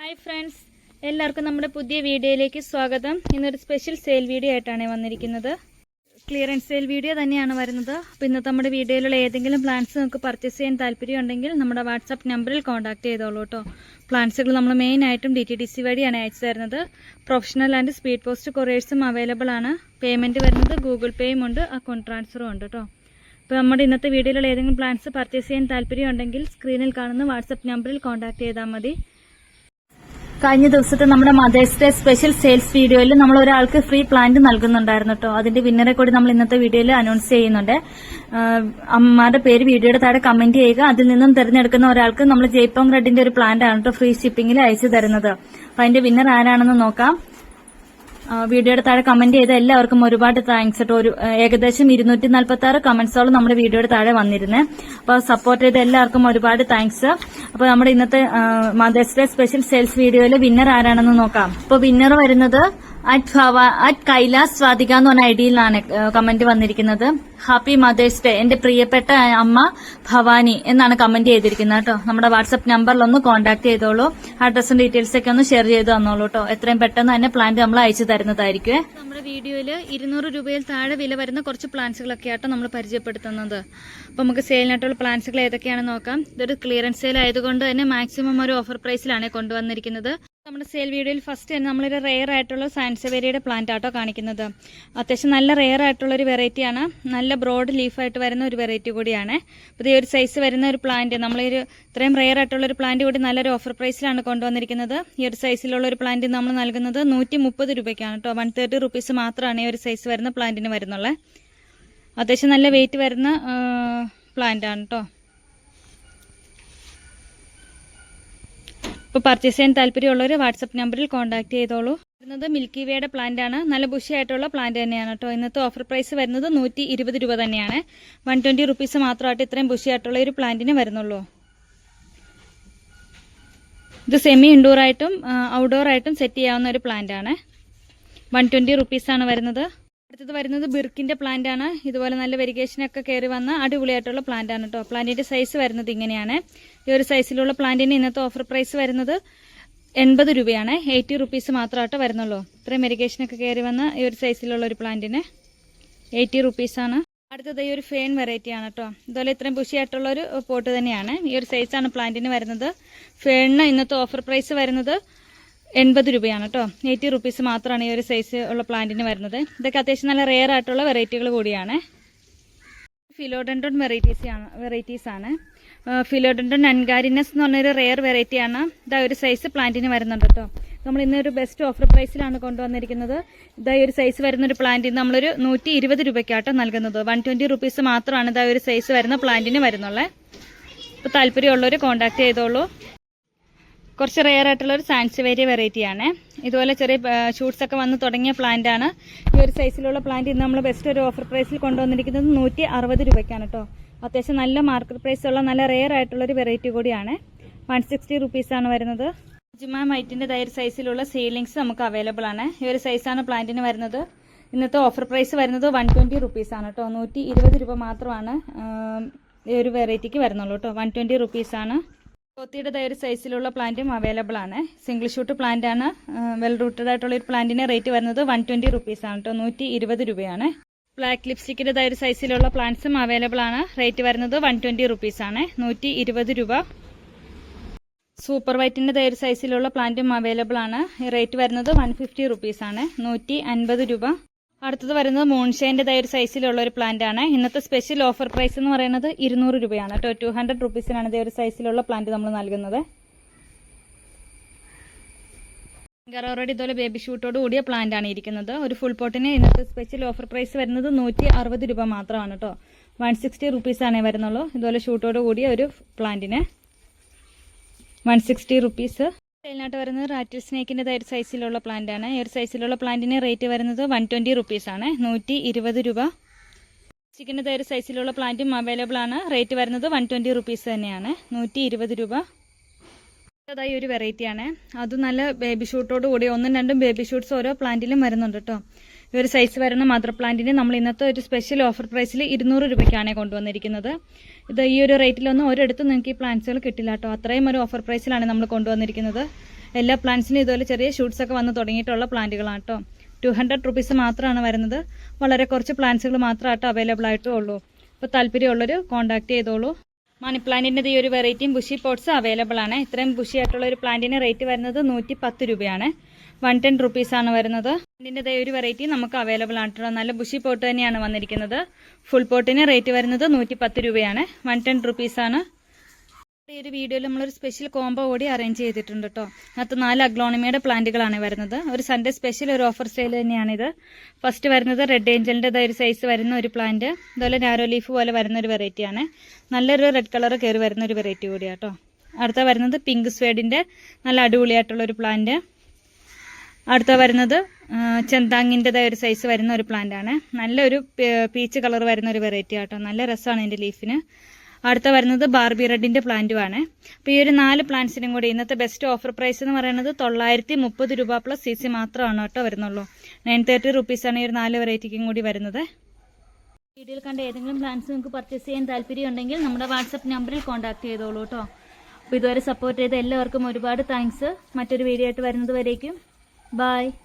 Hi friends എല്ലാവർക്കും നമ്മുടെ പുതിയ വീഡിയോയിലേക്ക് സ്വാഗതം. ഇന്നൊരു സ്പെഷ്യൽ സെയിൽ വീഡിയോ ആയിട്ടാണ് വന്നിരിക്കുന്നത്. ക്ലിയറൻസ് സെയിൽ വീഡിയോ തന്നെയാണ് വരുന്നത്. അപ്പോൾ ഇന്നത്തെ നമ്മുടെ വീഡിയോയിലുള്ള ഏതെങ്കിലും പ്ലാന്റ്സ് നമുക്ക് പർച്ചേസ് ചെയ്യാൻ താല്പര്യമുണ്ടെങ്കിൽ നമ്മുടെ വാട്സാപ്പ് നമ്പറിൽ കോൺടാക്ട് ചെയ്തോളൂ കേട്ടോ പ്ലാന്റ്സുകൾ നമ്മൾ മെയിൻ ആയിട്ടും ഡി ടി ഡി സി വഴിയാണ് അയച്ചു തരുന്നത്. പ്രൊഫഷണൽ ആൻഡ് സ്പീഡ് പോസ്റ്റ് കൊറിയേഴ്സും അവൈലബിൾ ആണ്. പേയ്മെന്റ് വരുന്നത് ഗൂഗിൾ പേയും ഉണ്ട് അക്കൗണ്ട് ട്രാൻസ്ഫറും ഉണ്ട് കേട്ടോ അപ്പോൾ നമ്മുടെ ഇന്നത്തെ വീഡിയോയിലുള്ള ഏതെങ്കിലും പ്ലാന്റ്സ് പർച്ചേസ് ചെയ്യാൻ താല്പര്യമുണ്ടെങ്കിൽ സ്ക്രീനിൽ കാണുന്ന വാട്സപ്പ് നമ്പറിൽ കോൺടാക്ട് ചെയ്താൽ മതി. കഴിഞ്ഞ ദിവസത്തെ നമ്മുടെ മദേഴ്സ് ഡേ സ്പെഷ്യൽ സെയിൽസ് വീഡിയോയിൽ നമ്മൾ ഒരാൾക്ക് ഫ്രീ പ്ലാന്റ് നൽകുന്നുണ്ടായിരുന്നു കേട്ടോ അതിന്റെ വിന്നറെ കൂടി നമ്മൾ ഇന്നത്തെ വീഡിയോയിൽ അനൗൺസ് ചെയ്യുന്നുണ്ട്. അമ്മമാരുടെ പേര് വീഡിയോയുടെ താഴെ കമന്റ് ചെയ്യുക. അതിൽ നിന്നും തിരഞ്ഞെടുക്കുന്ന ഒരാൾക്ക് നമ്മൾ ജയ്പോങ് റെഡിന്റെ ഒരു പ്ലാന്റ് ആണ് കേട്ടോ ഫ്രീ ഷിപ്പിംഗിൽ അയച്ചു തരുന്നത്. അപ്പൊ അതിന്റെ വിന്നർ ആരാണെന്ന് നോക്കാം. വീഡിയോയുടെ താഴെ കമന്റ് ചെയ്ത എല്ലാവർക്കും ഒരുപാട് താങ്ക്സ് കേട്ടോ ഒരു ഏകദേശം ഇരുന്നൂറ്റി നാൽപ്പത്തി ആറ് കമന്റ്സോളം നമ്മുടെ വീഡിയോയുടെ താഴെ വന്നിരുന്നേ. അപ്പൊ സപ്പോർട്ട് ചെയ്ത എല്ലാവർക്കും ഒരുപാട് താങ്ക്സ് അപ്പൊ നമ്മുടെ ഇന്നത്തെ മദേഴ്സ് ഡേ സ്പെഷ്യൽ സെയിൽസ് വീഡിയോയിൽ വിന്നർ ആരാണെന്ന് നോക്കാം. അപ്പൊ വിന്നർ വരുന്നത് അറ്റ് ഭവ അറ്റ് കൈലാസ് സ്വാതിക എന്ന് പറഞ്ഞ ഐഡിയിലാണ് കമന്റ് വന്നിരിക്കുന്നത്. ഹാപ്പി മദേഴ്സ് ഡേ എന്റെ പ്രിയപ്പെട്ട അമ്മ ഭവാനി എന്നാണ് കമന്റ് ചെയ്തിരിക്കുന്നത് കേട്ടോ. നമ്മുടെ വാട്സ്ആപ്പ് നമ്പറിൽ ഒന്ന് കോൺടാക്ട് ചെയ്തോളൂ. അഡ്രസ്സും ഡീറ്റെയിൽസ് ഒക്കെ ഒന്ന് ഷെയർ ചെയ്ത് തന്നോളൂ കേട്ടോ. എത്രയും പെട്ടെന്ന് തന്നെ പ്ലാന്റ് നമ്മൾ അയച്ചു തരുന്നതായിരിക്കും നമ്മുടെ വീഡിയോയിൽ ഇരുന്നൂറ് രൂപയിൽ താഴെ വില വരുന്ന കുറച്ച് പ്ലാന്റ്സുകളൊക്കെ ആട്ടോ നമ്മൾ പരിചയപ്പെടുത്തുന്നത്. അപ്പൊ നമുക്ക് സെയിലിനായിട്ടുള്ള പ്ലാന്റ്സുകൾ ഏതൊക്കെയാണെന്ന് നോക്കാം. ഇതൊരു ക്ലിയറൻസ് സെയിൽ ആയതുകൊണ്ട് തന്നെ മാക്സിമം ഒരു ഓഫർ പ്രൈസിലാണ് കൊണ്ടുവന്നിരിക്കുന്നത്. നമ്മുടെ സെയിൽ വീഡിയോയിൽ ഫസ്റ്റ് തന്നെ നമ്മളൊരു റെയർ ആയിട്ടുള്ള സാൻസവേരിയുടെ പ്ലാന്റ് ആട്ടോ കാണിക്കുന്നത്. അത്യാവശ്യം നല്ല റെയർ ആയിട്ടുള്ള ഒരു വെറൈറ്റിയാണ് നല്ല ബ്രോഡ് ലീഫായിട്ട് വരുന്ന ഒരു വെറൈറ്റി കൂടിയാണ്. ഈ ഒരു സൈസ് വരുന്ന ഒരു പ്ലാന്റ് നമ്മളൊരു ഇത്രയും റെയർ ആയിട്ടുള്ള ഒരു പ്ലാന്റ് കൂടി നല്ലൊരു ഓഫർ പ്രൈസിലാണ് കൊണ്ടുവന്നിരിക്കുന്നത്. ഈ ഒരു സൈസിലുള്ള ഒരു പ്ലാന്റ് നമ്മൾ നൽകുന്നത് നൂറ്റി മുപ്പത് രൂപയ്ക്കാണ് കേട്ടോ. വൺ തേർട്ടി റുപ്പീസ് മാത്രമാണ് ഈ ഒരു സൈസ് വരുന്ന പ്ലാന്റിന് വരുന്നുള്ളത് അത്യാവശ്യം നല്ല വെയിറ്റ് വരുന്ന പ്ലാന്റാണ് കേട്ടോ. ഇപ്പോൾ പർച്ചേസ് ചെയ്യാൻ താല്പര്യമുള്ളവർ വാട്സപ്പ് നമ്പറിൽ കോൺടാക്ട് ചെയ്തോളൂ. വരുന്നത് മിൽക്കി വേയുടെ പ്ലാന്റ് ആണ്. നല്ല ബുഷി ആയിട്ടുള്ള പ്ലാന്റ് തന്നെയാണ് കേട്ടോ. ഇന്നത്തെ ഓഫർ പ്രൈസ് വരുന്നത് നൂറ്റി ഇരുപത് രൂപ തന്നെയാണ്. വൺ ട്വന്റി റുപ്പീസ് മാത്രമായിട്ട് ഇത്രയും ബുഷി ആയിട്ടുള്ള ഒരു പ്ലാന്റിന് വരുന്നുള്ളൂ. ഇത് സെമി ഇൻഡോർ ആയിട്ടും ഔട്ട്ഡോർ ആയിട്ടും സെറ്റ് ചെയ്യാവുന്ന ഒരു പ്ലാന്റ് ആണ്. വൺ ട്വന്റി റുപ്പീസാണ് വരുന്നത്. അടുത്തത് വരുന്നത് ബിർക്കിന്റെ പ്ലാന്റ് ആണ്. ഇതുപോലെ നല്ല വെരിഗേഷൻ ഒക്കെ കയറി വന്ന അടിപൊളിയായിട്ടുള്ള പ്ലാന്റ് ആണ് കേട്ടോ പ്ലാന്റിന്റെ സൈസ് വരുന്നത് ഇങ്ങനെയാണ്. ഈ ഒരു സൈസിലുള്ള പ്ലാന്റിന് ഇന്നത്തെ ഓഫർ പ്രൈസ് വരുന്നത് എൺപത് രൂപയാണ്. എയ്റ്റി റുപ്പീസ് മാത്രമായിട്ട് വരുന്നുള്ളൂ. ഇത്രയും വെരിഗേഷൻ ഒക്കെ കയറി വന്ന ഈ ഒരു സൈസിലുള്ള ഒരു പ്ലാന്റിന് എയ്റ്റി റുപ്പീസാണ് അടുത്തത് ഈ ഒരു ഫേൺ വെറൈറ്റി ആണ് കേട്ടോ ഇതുപോലെ ഇത്രയും ബുഷിയായിട്ടുള്ള ഒരു പോട്ട് തന്നെയാണ്. ഈ ഒരു സൈസാണ് പ്ലാന്റിന് വരുന്നത്. ഫേണിന് ഇന്നത്തെ ഓഫർ പ്രൈസ് വരുന്നത് എൺപത് രൂപയാണ് കേട്ടോ. എയ്റ്റി റുപ്പീസ് മാത്രമാണ് ഈ ഒരു സൈസ് ഉള്ള പ്ലാന്റിന് വരുന്നത്. ഇതൊക്കെ അത്യാവശ്യം നല്ല റെയർ ആയിട്ടുള്ള വെറൈറ്റികൾ കൂടിയാണ്. ഫിലോഡൻഡോൺ വെറൈറ്റീസ് ആണ് വെറൈറ്റീസ് ആണ്. ഫിലോഡൻഡോൺ അൻഗാരിനസ് എന്ന് പറഞ്ഞൊരു റെയർ വെറൈറ്റി ആണ്. ഇതാ ഒരു സൈസ് പ്ലാന്റിന് വരുന്നുണ്ട് കേട്ടോ. നമ്മൾ ഇന്നൊരു ബെസ്റ്റ് ഓഫർ പ്രൈസിലാണ് കൊണ്ടുവന്നിരിക്കുന്നത്. ഇതാ ഒരു സൈസ് വരുന്ന ഒരു പ്ലാന്റിന് നമ്മളൊരു നൂറ്റി ഇരുപത് രൂപയ്ക്കാട്ടോ നൽകുന്നത്. വൺ ട്വന്റി റുപ്പീസ് മാത്രമാണ് ഇതാ ഒരു സൈസ് വരുന്ന പ്ലാന്റിന് വരുന്നുള്ളത് അപ്പോൾ താല്പര്യമുള്ളവർ കോൺടാക്ട് ചെയ്തോളൂ. കുറച്ച് റെയർ ആയിട്ടുള്ള ഒരു സാൻസിവേരിയ വെറൈറ്റി ആണ് ഇതുപോലെ ചെറിയ ഷൂട്ട്സ് ഒക്കെ വന്ന് തുടങ്ങിയ പ്ലാന്റ് ആണ്. ഈ ഒരു സൈസിലുള്ള പ്ലാന്റ് ഇന്ന് നമ്മൾ ബെസ്റ്റ് ഒരു ഓഫർ പ്രൈസിൽ കൊണ്ടുവന്നിരിക്കുന്നത് നൂറ്റി അറുപത് രൂപയ്ക്കാണ് കേട്ടോ അത്യാവശ്യം നല്ല മാർക്കറ്റ് പ്രൈസ് ഉള്ള നല്ല റെയർ ആയിട്ടുള്ള ഒരു വെറൈറ്റി കൂടിയാണ്. വൺ സിക്സ്റ്റി റുപ്പീസാണ് വരുന്നത്. ജിമാ മൈറ്റിന്റെ ഒരു സൈസിലുള്ള സീലിങ്സ് നമുക്ക് അവൈലബിൾ ആണ്. ഈ ഒരു സൈസാണ് പ്ലാന്റിന് വരുന്നത്. ഇന്നത്തെ ഓഫർ പ്രൈസ് വരുന്നത് വൺ ട്വന്റി റുപ്പീസ് ആണ് കേട്ടോ നൂറ്റി ഇരുപത് രൂപ മാത്രമാണ് ഈ ഒരു വെറൈറ്റിക്ക് വരുന്നുള്ളൂ കേട്ടോ വൺ ട്വന്റി റുപ്പീസ് കോത്തിയുടെ ഒരു സൈസിലുള്ള പ്ലാന്റും അവൈലബിൾ ആണ്. സിംഗിൾ ഷൂട്ട് പ്ലാന്റ് ആണ്. വെൽ റൂട്ടഡ് ആയിട്ടുള്ള ഒരു പ്ലാന്റിന്റെ റേറ്റ് വരുന്നത് വൺ ട്വന്റി റുപ്പീസ് ആണ് കേട്ടോ നൂറ്റി ഇരുപത് രൂപയാണ്. ബ്ലാക്ക് ലിപ്സ്റ്റിക്കിന്റെ ഒരു സൈസിലുള്ള പ്ലാന്റ്സും അവൈലബിൾ ആണ്. റേറ്റ് വരുന്നത് വൺ ട്വന്റി റുപ്പീസ് ആണ്. നൂറ്റി ഇരുപത് രൂപ സൂപ്പർ വൈറ്റിന്റെ ഒരു സൈസിലുള്ള പ്ലാന്റും അവൈലബിൾ ആണ്. റേറ്റ് വരുന്നത് വൺ ഫിഫ്റ്റി റുപ്പീസ് ആണ്. നൂറ്റി അൻപത് രൂപ. അടുത്തത് വരുന്നത് മൂൺഷൈന്റെ ഒരു സൈസിലുള്ള ഒരു പ്ലാന്റ് ആണ്. ഇന്നത്തെ സ്പെഷ്യൽ ഓഫർ പ്രൈസ് എന്ന് പറയുന്നത് ഇരുന്നൂറ് രൂപയാണ്. കേട്ടോ ടു ഹൺഡ്രഡ് റുപ്പീസിനാണ് ഇതേ ഒരു സൈസിലുള്ള പ്ലാന്റ് നമ്മൾ നൽകുന്നത്. ഗറോറോഡ് ഇതുപോലെ ബേബി ഷൂട്ടോട് കൂടിയ പ്ലാന്റ് ആണ് ഇരിക്കുന്നത്. ഒരു ഫുൾ പോട്ടിന് ഇന്നത്തെ സ്പെഷ്യൽ ഓഫർ പ്രൈസ് വരുന്നത് നൂറ്റി അറുപത് രൂപ മാത്രമാണ് കേട്ടോ. വൺ സിക്സ്റ്റി റുപ്പീസാണേ വരുന്നുള്ളൂ. ഇതുപോലെ ഷൂട്ടോട് കൂടിയ ഒരു പ്ലാന്റിന് വൺ സിക്സ്റ്റി റുപ്പീസ് സെയിലിനായിട്ട് വരുന്നത് റാറ്റിൽ സ്നേക്കിന്റെ ഒരു സൈസിലുള്ള പ്ലാന്റ് ആണ്. ഈ ഒരു സൈസിലുള്ള പ്ലാന്റിന് റേറ്റ് വരുന്നത് വൺ ട്വന്റി റുപ്പീസ് ആണ്. നൂറ്റി ഇരുപത് രൂപ. ചിക്കന്റെ ഒരു സൈസിലുള്ള പ്ലാന്റും അവൈലബിൾ ആണ്. റേറ്റ് വരുന്നത് വൺ ട്വന്റി റുപ്പീസ് തന്നെയാണ്. നൂറ്റി ഇരുപത് രൂപ. അതായി ഒരു വെറൈറ്റിയാണ് അത് നല്ല ബേബി ഷൂട്ടോട് കൂടി ഒന്നും രണ്ടും ബേബി ഷൂട്ട്സ് ഓരോ പ്ലാന്റിലും വരുന്നുണ്ട് കേട്ടോ ഈ ഒരു സൈസ് വരുന്ന മദർ പ്ലാന്റിന് നമ്മൾ ഇന്നത്തെ ഒരു സ്പെഷ്യൽ ഓഫർ പ്രൈസിൽ ഇരുന്നൂറ് രൂപയ്ക്കാണ് കൊണ്ടുവന്നിരിക്കുന്നത്. ഇത് ഈ ഒരു റേറ്റിലൊന്നും ഒരിടത്തും നിങ്ങൾക്ക് ഈ പ്ലാന്റ്സുകൾ കിട്ടില്ല കേട്ടോ. അത്രയും ഒരു ഓഫർ പ്രൈസിലാണ് നമ്മൾ കൊണ്ടുവന്നിരിക്കുന്നത്. എല്ലാ പ്ലാന്റ്സിനും ഇതുപോലെ ചെറിയ ഷൂട്ട്സ് ഒക്കെ വന്ന് തുടങ്ങിയിട്ടുള്ള പ്ലാന്റുകളാണ് കേട്ടോ. ടു ഹൺഡ്രഡ് റുപ്പീസ് മാത്രമാണ് വരുന്നത്. വളരെ കുറച്ച് പ്ലാന്റ്സുകൾ മാത്രമായിട്ട് അവൈലബിൾ ആയിട്ടും ഉള്ളൂ അപ്പോൾ താല്പര്യമുള്ളവർ കോൺടാക്ട് ചെയ്തോളൂ. മണി പ്ലാന്റിന്റെ ഈ ഒരു വെറൈറ്റിയും ബുഷി പോട്ട്സ് അവൈലബിൾ ആണ്. ഇത്രയും ബുഷി ആയിട്ടുള്ള ഒരു പ്ലാന്റിന് റേറ്റ് വരുന്നത് നൂറ്റി പത്ത് രൂപയാണ്. വൺ ടെൻ റുപ്പീസാണ് വരുന്നത്. ഇതിന്റെ ഒരു വെറൈറ്റി നമുക്ക് അവൈലബിൾ ആയിട്ടുള്ള നല്ല ബുഷി പോട്ട് തന്നെയാണ് വന്നിരിക്കുന്നത്. ഫുൾ പോട്ടിന് റേറ്റ് വരുന്നത് നൂറ്റി പത്ത് രൂപയാണ്. വൺ ടെൻ റുപ്പീസാണ് ഈ ഒരു വീഡിയോയിൽ നമ്മളൊരു സ്പെഷ്യൽ കോംബോ കൂടി അറേഞ്ച് ചെയ്തിട്ടുണ്ട് കേട്ടോ അതിനകത്ത് നാല് അഗ്ലോണിമയുടെ പ്ലാന്റുകളാണ് വരുന്നത്. ഒരു സൺഡേ സ്പെഷ്യൽ ഒരു ഓഫർ സ്റ്റൈൽ തന്നെയാണിത്. ഫസ്റ്റ് വരുന്നത് റെഡ് ഏഞ്ചലിന്റെ ഒരു സൈസ് വരുന്ന ഒരു പ്ലാന്റ് അതുപോലെ നാരോ ലീഫ് പോലെ വരുന്ന ഒരു വെറൈറ്റിയാണ് നല്ലൊരു റെഡ് കളർ കയറി വരുന്ന ഒരു വെറൈറ്റി കൂടിയാണ് കേട്ടോ അടുത്ത വരുന്നത് പിങ്ക് സ്വേഡിന്റെ നല്ല അടിപൊളിയായിട്ടുള്ള ഒരു പ്ലാന്റ് അടുത്ത വരുന്നത് ചെന്താങ്ങിന്റെതായ ഒരു സൈസ് വരുന്ന ഒരു പ്ലാന്റ് ആണ്. നല്ലൊരു പീച്ച് കളർ വരുന്ന ഒരു വെറൈറ്റി ആട്ടോ. നല്ല രസമാണ് ഇതിന്റെ ലീഫിന് അടുത്ത വരുന്നത് ബാർബി റെഡിന്റെ പ്ലാന്റുമാണ് അപ്പോൾ ഈ ഒരു നാല് പ്ലാന്റ്സിനും കൂടി ഇന്നത്തെ ബെസ്റ്റ് ഓഫർ പ്രൈസ് എന്ന് പറയുന്നത് തൊള്ളായിരത്തി മുപ്പത് രൂപ പ്ലസ് സി സി മാത്രമാണ് കേട്ടോ വരുന്നുള്ളൂ. നയൻ തേർട്ടി റുപ്പീസാണ് ഈ ഒരു നാല് വെറൈറ്റിക്കും കൂടി വരുന്നത്. വീഡിയോയിൽ കണ്ട ഏതെങ്കിലും പ്ലാന്റ്സ് നിങ്ങൾക്ക് പർച്ചേസ് ചെയ്യാൻ താല്പര്യമുണ്ടെങ്കിൽ നമ്മുടെ വാട്സപ്പ് നമ്പറിൽ കോൺടാക്ട് ചെയ്തോളൂ കേട്ടോ. അപ്പോൾ ഇതുവരെ സപ്പോർട്ട് ചെയ്ത എല്ലാവർക്കും ഒരുപാട് താങ്ക്സ് മറ്റൊരു വീഡിയോ ആയിട്ട് വരുന്നത് വരേക്കും. Bye.